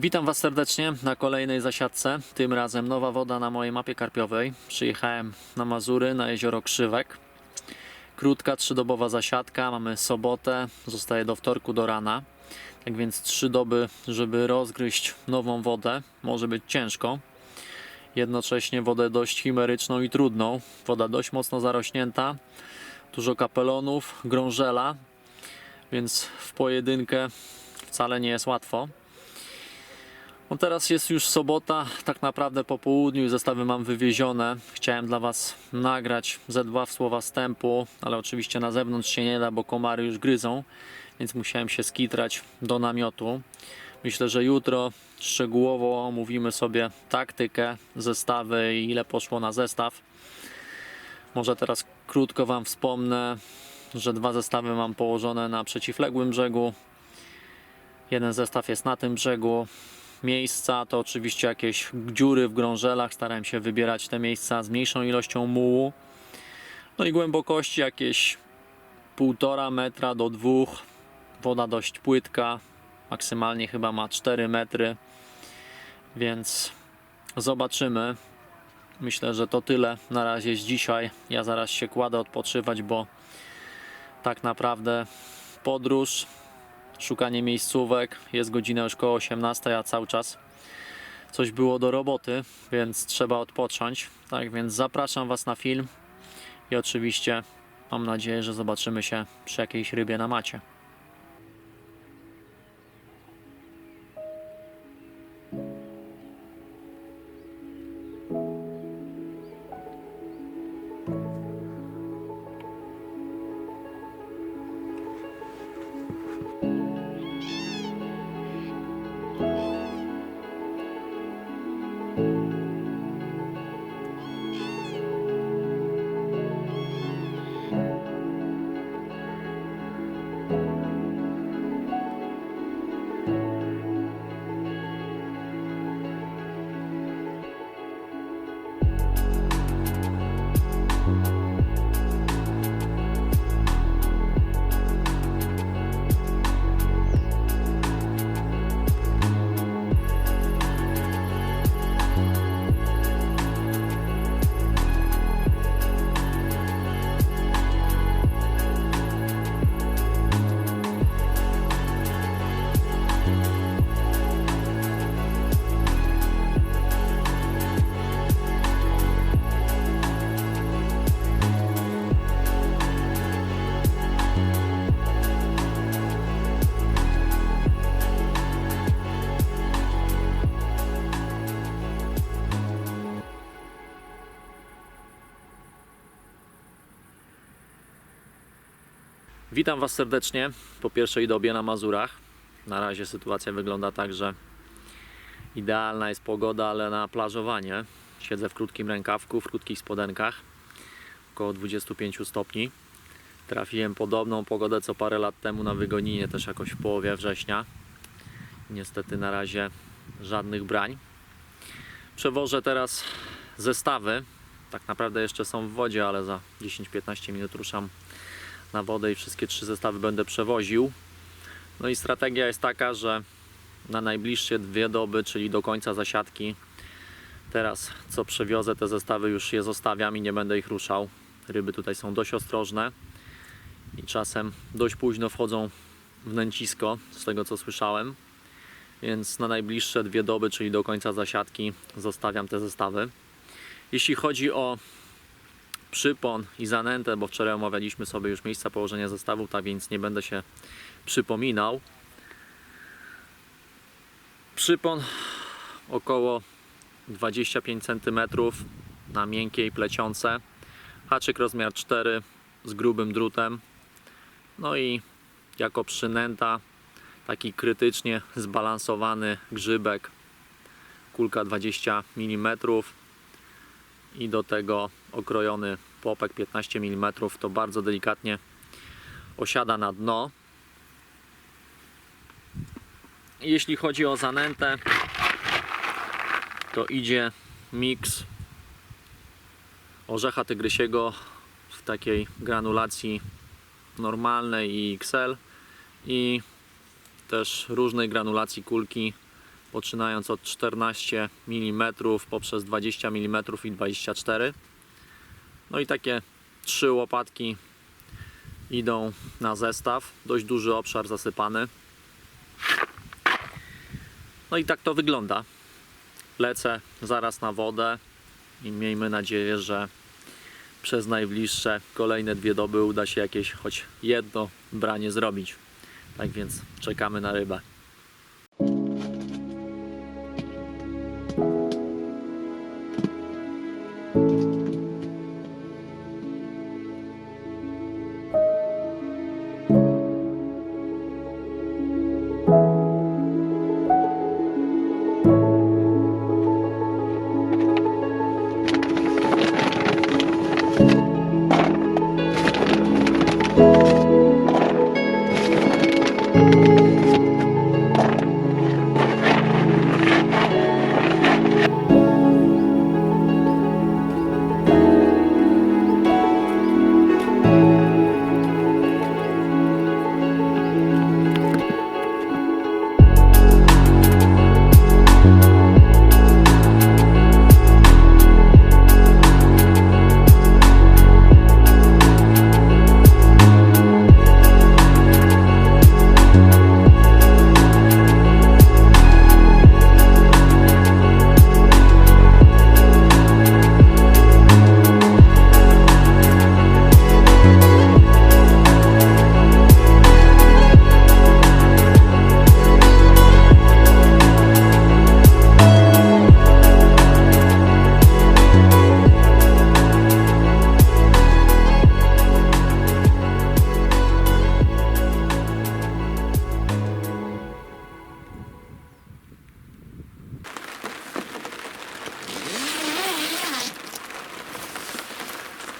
Witam Was serdecznie na kolejnej zasiadce. Tym razem nowa woda na mojej mapie karpiowej. Przyjechałem na Mazury, na jezioro Krzywek. Krótka, trzydobowa zasiadka. Mamy sobotę, zostaje do wtorku do rana. Tak więc trzy doby, żeby rozgryźć nową wodę, może być ciężko. Jednocześnie wodę dość chimeryczną i trudną. Woda dość mocno zarośnięta. Dużo kapelonów, grążela, więc w pojedynkę wcale nie jest łatwo. No teraz jest już sobota, tak naprawdę po południu, zestawy mam wywiezione. Chciałem dla Was nagrać ze dwa słowa wstępu, ale oczywiście na zewnątrz się nie da, bo komary już gryzą, więc musiałem się skitrać do namiotu. Myślę, że jutro szczegółowo omówimy sobie taktykę, zestawy i ile poszło na zestaw. Może teraz krótko Wam wspomnę, że dwa zestawy mam położone na przeciwległym brzegu. Jeden zestaw jest na tym brzegu, miejsca to oczywiście jakieś dziury w grążelach. Starałem się wybierać te miejsca z mniejszą ilością mułu. No i głębokości jakieś 1,5 metra do 2. Woda dość płytka, maksymalnie chyba ma 4 metry. Więc zobaczymy. Myślę, że to tyle na razie z dzisiaj. Ja zaraz się kładę odpoczywać, bo tak naprawdę podróż szukanie miejscówek. Jest godzina już koło 18, a cały czas coś było do roboty, więc trzeba odpocząć. Tak więc zapraszam Was na film i oczywiście mam nadzieję, że zobaczymy się przy jakiejś rybie na macie. Witam Was serdecznie po pierwszej dobie na Mazurach. Na razie sytuacja wygląda tak, że idealna jest pogoda, ale na plażowanie. Siedzę w krótkim rękawku, w krótkich spodenkach, około 25 stopni. Trafiłem podobną pogodę co parę lat temu na Wygoninie, też jakoś w połowie września. Niestety na razie żadnych brań. Przewożę teraz zestawy. Tak naprawdę jeszcze są w wodzie, ale za 10-15 minut ruszam na wodę i wszystkie trzy zestawy będę przewoził. No i strategia jest taka, że na najbliższe dwie doby, czyli do końca zasiadki, teraz co przewiozę te zestawy już je zostawiam i nie będę ich ruszał. Ryby tutaj są dość ostrożne i czasem dość późno wchodzą w nęcisko, z tego co słyszałem. Więc na najbliższe dwie doby, czyli do końca zasiadki, zostawiam te zestawy. Jeśli chodzi o przypon i zanętę, bo wczoraj omawialiśmy sobie już miejsca położenia zestawów, tak więc nie będę się przypominał. Przypon około 25 cm na miękkiej plecionce. Haczyk rozmiar 4 z grubym drutem. No i jako przynęta taki krytycznie zbalansowany grzybek kulka 20 mm i do tego okrojony popek 15 mm to bardzo delikatnie osiada na dno. Jeśli chodzi o zanętę, to idzie miks orzecha tygrysiego w takiej granulacji normalnej i XL i też różnej granulacji kulki poczynając od 14 mm poprzez 20 mm i 24 no i takie trzy łopatki idą na zestaw dość duży obszar zasypany no i tak to wygląda lecę zaraz na wodę i miejmy nadzieję, że przez najbliższe kolejne dwie doby uda się jakieś choć jedno branie zrobić. Tak więc czekamy na rybę.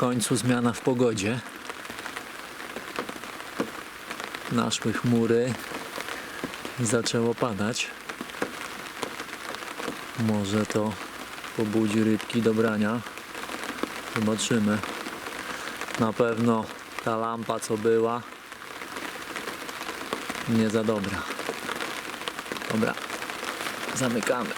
Końcu zmiana w pogodzie. Naszły chmury i zaczęło padać. Może to pobudzi rybki do brania. Zobaczymy. Na pewno ta lampa co była nie za dobra. Dobra, zamykamy.